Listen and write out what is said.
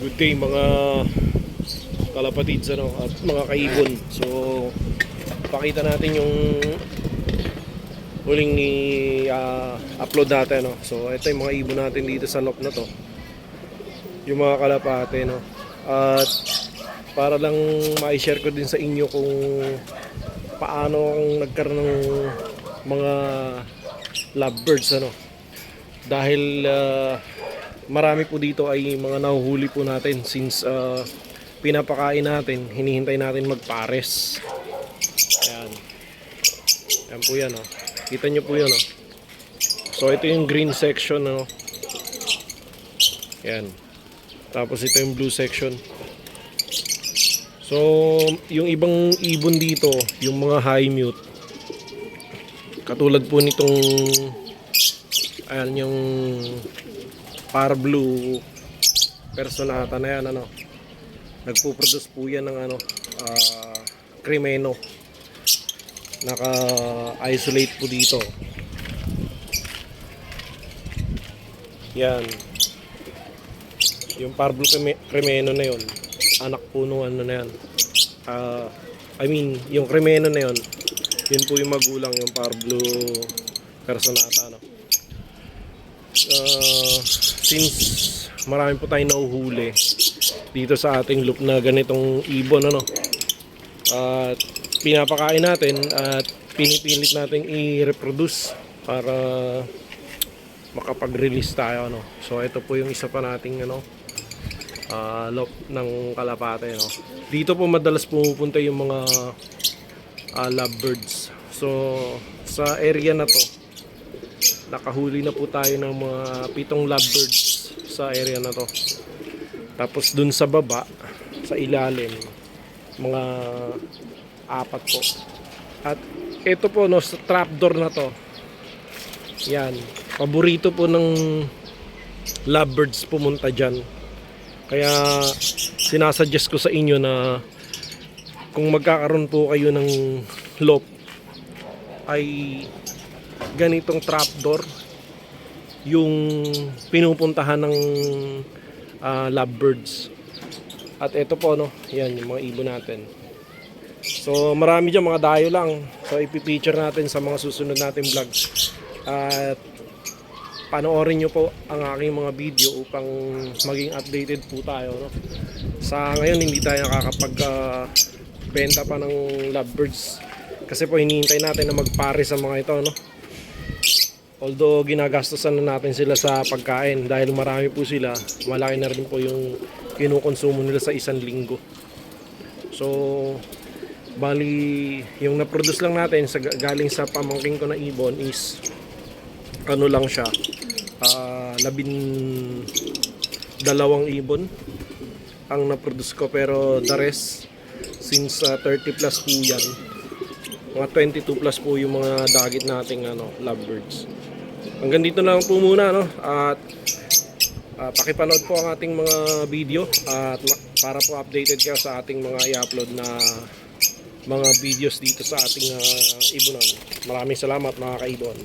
Good day mga kalapatids ano, at mga kaibon. So, pakita natin yung huling ni ah, upload natin. No? So, ito yung mga ibon natin dito sa lock na to. Yung mga kalapate. No? At para lang ma-share ko din sa inyo kung paano akong nagkaroon ng mga lovebirds. Ano? Dahil ah, marami po dito ay mga nahuhuli po natin since uh, pinapakain natin, hinihintay natin magpares. Ayan. Ayan po yan, oh. Kita nyo po yun, oh. So, ito yung green section, ano. Ayan. Tapos ito yung blue section. So, yung ibang ibon dito, yung mga high mute, katulad po nitong ayan yung par blue personata na yan ano. Nagpo-produce po yan ng ano ah, cremeno. Naka isolate po dito. Yan. Yung par blue creme- cremeno na yon anak po nung ano na yan. Ah, I mean yung cremeno na yon yun po yung magulang yung par blue personata no uh, since marami po tayong nahuhuli dito sa ating loop na ganitong ibon ano at pinapakain natin at pinipilit natin i-reproduce para makapag-release tayo ano. So ito po yung isa pa nating ano uh, loop ng kalapate no dito po madalas pumupunta yung mga uh, lovebirds. So sa area na to nakahuli na po tayo ng mga pitong lovebirds sa area na to. Tapos dun sa baba, sa ilalim, mga apat po. At ito po no, sa trapdoor na to. Yan. Paborito po ng lovebirds pumunta dyan. Kaya sinasuggest ko sa inyo na kung magkakaroon po kayo ng loop ay ganitong trapdoor yung pinupuntahan ng ah, lovebirds. At ito po no, yan yung mga ibon natin. So marami dyan mga dayo lang. So ipipicture natin sa mga susunod nating vlog. At panoorin nyo po ang aking mga video upang maging updated po tayo. No? Sa ngayon hindi tayo nakakapag ah, benta pa ng lovebirds. Kasi po hinihintay natin na magpare sa mga ito. No? Although ginagastosan na natin sila sa pagkain dahil marami po sila, malaki na rin po yung kinukonsumo nila sa isang linggo. So, bali, yung na-produce lang natin sa, galing sa pamangking ko na ibon is ano lang siya, ah, labin dalawang ibon ang na-produce ko pero the rest since ah, 30 plus po yan mga 22 plus po yung mga dagit nating ano, lovebirds. Hanggang dito na lang po muna no at ah, pakipanood po ang ating mga video at para po updated kayo sa ating mga i-upload na mga videos dito sa ating uh, ibonan. Maraming salamat mga kaibon.